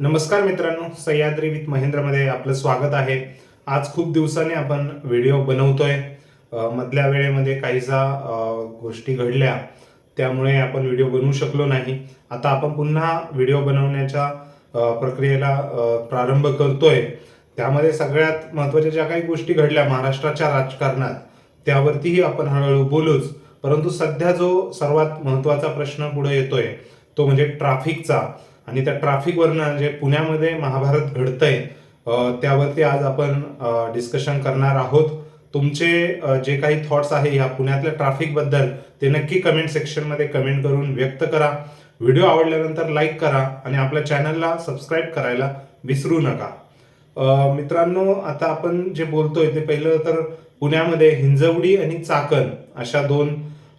नमस्कार मित्रांनो सह्याद्री विथ महेंद्रमध्ये आपलं स्वागत आहे. आज खूप दिवसांनी आपण व्हिडिओ बनवतोय. मधल्या वेळेमध्ये काहीसा गोष्टी घडल्या. त्यामुळे आपण व्हिडिओ बनवू शकलो नाही. आता आपण पुन्हा व्हिडिओ बनवण्याच्या प्रक्रियेला प्रारंभ करतोय. त्यामध्ये सगळ्यात महत्त्वाच्या ज्या काही गोष्टी घडल्या महाराष्ट्राच्या राजकारणात त्यावरतीही आपण हळूहळू बोलूच. परंतु सध्या जो सर्वात महत्त्वाचा प्रश्न पुढे येतोय तो म्हणजे ट्राफिकचा. आणि त्या ट्राफिकवरनं जे पुण्यामध्ये महाभारत घडतंय त्यावरती आज आपण डिस्कशन करणार आहोत. तुमचे जे काही थॉट्स आहे ह्या पुण्यातल्या ट्रॅफिकबद्दल ते नक्की कमेंट सेक्शनमध्ये कमेंट करून व्यक्त करा. व्हिडिओ आवडल्यानंतर लाईक करा आणि आपल्या चॅनलला सबस्क्राईब करायला विसरू नका. मित्रांनो आता आपण जे बोलतोय ते पहिलं तर पुण्यामध्ये हिंजवडी आणि चाकण अशा दोन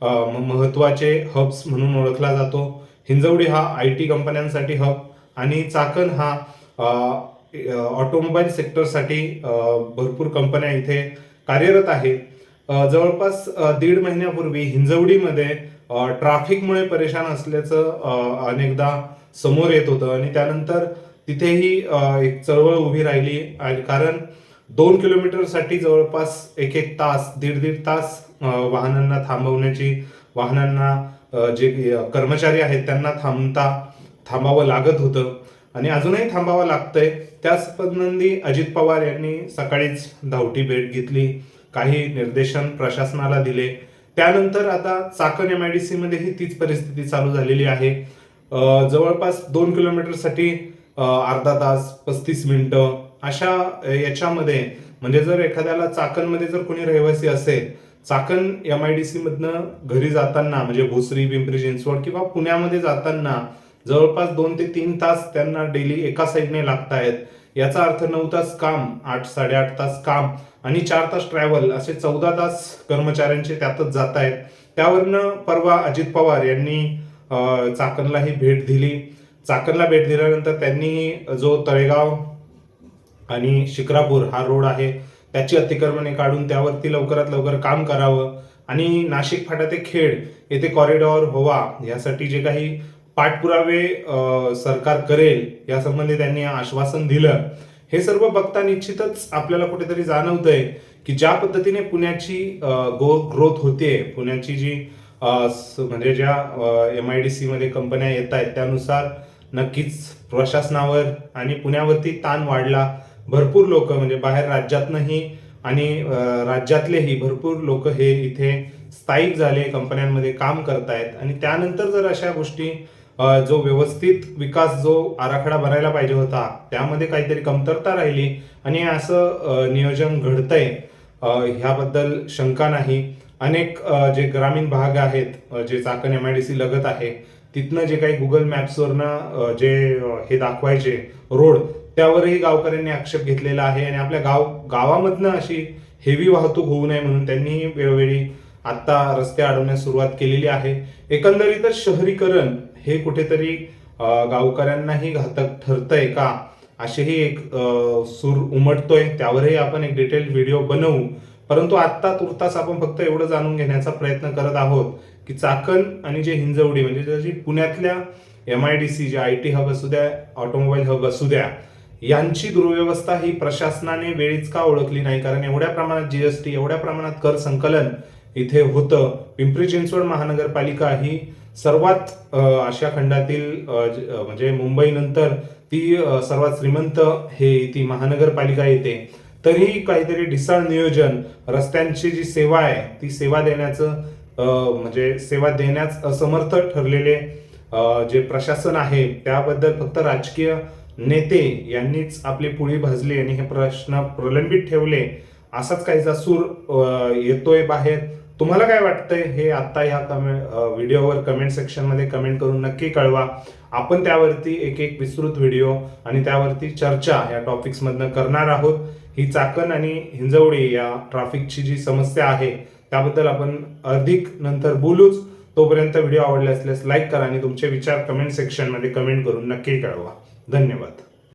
म- महत्त्वाचे हब्स म्हणून ओळखला जातो. हिंजवडी हा आय टी कंपन्यांसाठी हब आणि चाकण हा ऑटोमोबाईल सेक्टरसाठी भरपूर कंपन्या इथे कार्यरत आहे. जवळपास दीड महिन्यापूर्वी हिंजवडीमध्ये ट्राफिकमुळे ट्रॅफिकमुळे परेशान असल्याचं अनेकदा समोर येत होतं आणि त्यानंतर तिथेही एक चळवळ उभी राहिली आणि कारण दोन किलोमीटरसाठी जवळपास एक एक तास दीड दीड तास वाहनांना थांबवण्याची वाहनांना जे कर्मचारी आहेत त्यांना थांबता थांबावं लागत होतं. आणि अजूनही थांबावं लागतंय. त्याच संबंधी अजित पवार यांनी सकाळीच धावटी भेट घेतली काही निर्देशन प्रशासनाला दिले. त्यानंतर आता चाकण एम आय डी सीमध्येही तीच परिस्थिती चालू झालेली आहे. जवळपास दोन किलोमीटरसाठी अर्धा तास पस्तीस मिनिटं अशा याच्यामध्ये म्हणजे जर एखाद्याला चाकणमध्ये जर कोणी रहिवासी असेल Chakan M I D C मधनं घरी जाताना म्हणजे भोसरी पिंपरी चिंचवड किंवा पुण्यामध्ये जाताना जवळपास दोन ते तीन तास त्यांना डेली एका साईडने लागतायत. याचा अर्थ नऊ तास काम आठ साडेआठ तास काम आणि चार तास ट्रॅव्हल असे चौदा तास कर्मचाऱ्यांचे त्यातच जात आहेत त्यावरनं परवा अजित पवार यांनी चाकणलाही भेट दिली. चाकणला भेट दिल्यानंतर त्यांनी जो तळेगाव आणि शिक्रापूर हा रोड आहे. त्याची अतिक्रमणे काढून त्यावरती लवकरात लवकर काम करावं. आणि नाशिक फाटा ते खेड येथे कॉरिडॉर व्हावा यासाठी जे काही पाठपुरावे सरकार करेल यासंबंधी त्यांनी आश्वासन दिलं. हे सर्व बघता निश्चितच आपल्याला कुठेतरी जाणवतंय की ज्या पद्धतीने पुण्याची गो ग्रोथ होते पुण्याची जी म्हणजे ज्या एम आय डी सीमध्ये कंपन्या येत आहेत त्यानुसार नक्कीच प्रशासनावर आणि पुण्यावरती ताण वाढला. भरपूर लोक म्हणजे बाहेर राज्यातनंही आणि राज्यातलेही भरपूर लोक हे इथे स्थायिक झाले कंपन्यांमध्ये काम करतायत. आणि त्यानंतर जर अशा गोष्टी जो व्यवस्थित विकास जो आराखडा भरायला पाहिजे होता त्यामध्ये काहीतरी कमतरता राहिली आणि असं नियोजन घडतंय ह्याबद्दल शंका नाही. अनेक जे ग्रामीण भाग आहेत जे Chakan M I D C लगत आहे तिथनं जे काही गुगल मॅप्सवरनं जे हे दाखवायचे रोड त्यावरही गावकऱ्यांनी आक्षेप घेतलेला आहे आणि आपल्या गाव गावामधनं अशी हेवी वाहतूक होऊ नये म्हणून त्यांनी वेळोवेळी आत्ता रस्ते अडवण्यास सुरुवात केलेली आहे. एकंदरीतच शहरीकरण हे कुठेतरी गावकऱ्यांनाही घातक ठरतंय का? असेही एक सूर उमटतोय. त्यावरही आपण एक डिटेल व्हिडिओ बनवू. परंतु आत्ता तुर्तास आपण फक्त एवढं जाणून घेण्याचा प्रयत्न करत आहोत की चाकण आणि जे हिंजवडी म्हणजे जशी पुण्यातल्या एम आय डी सी जे आय टी हब असू द्या ऑटोमोबाईल हब असू द्या यांची दुर्व्यवस्था ही प्रशासनाने वेळीच का ओळखली नाही? कारण एवढ्या प्रमाणात जीएसटी एवढ्या प्रमाणात कर संकलन इथे होतं. पिंपरी चिंचवड महानगरपालिका ही सर्वात आशिया खंडातील म्हणजे मुंबईनंतर ती सर्वात श्रीमंत हे ती महानगरपालिका येते. तरीही काहीतरी ढिसाळ नियोजन रस्त्यांची जी सेवा आहे ती सेवा देण्याचं म्हणजे सेवा देण्यास असमर्थ ठरलेले जे प्रशासन आहे त्याबद्दल फक्त राजकीय नेते यांनीच आपली पुळी भाजली आणि हे प्रश्न प्रलंबित ठेवले असाच काहीचा सूर येतोय बाहेर. तुम्हाला काय वाटतंय? हे आता ह्या कमे व्हिडिओवर कमेंट सेक्शनमध्ये कमेंट करून नक्की कळवा. आपण त्यावरती एक एक विस्तृत व्हिडिओ आणि त्यावरती चर्चा या टॉपिक्समधनं करणार आहोत. ही चाकण आणि हिंजवडी या ट्रॅफिकची जी समस्या आहे त्याबद्दल आपण अधिक नंतर बोलूच. तोपर्यंत व्हिडिओ आवडले असल्यास लाईक करा आणि तुमचे विचार कमेंट सेक्शनमध्ये कमेंट करून नक्की कळवा. धन्यवाद.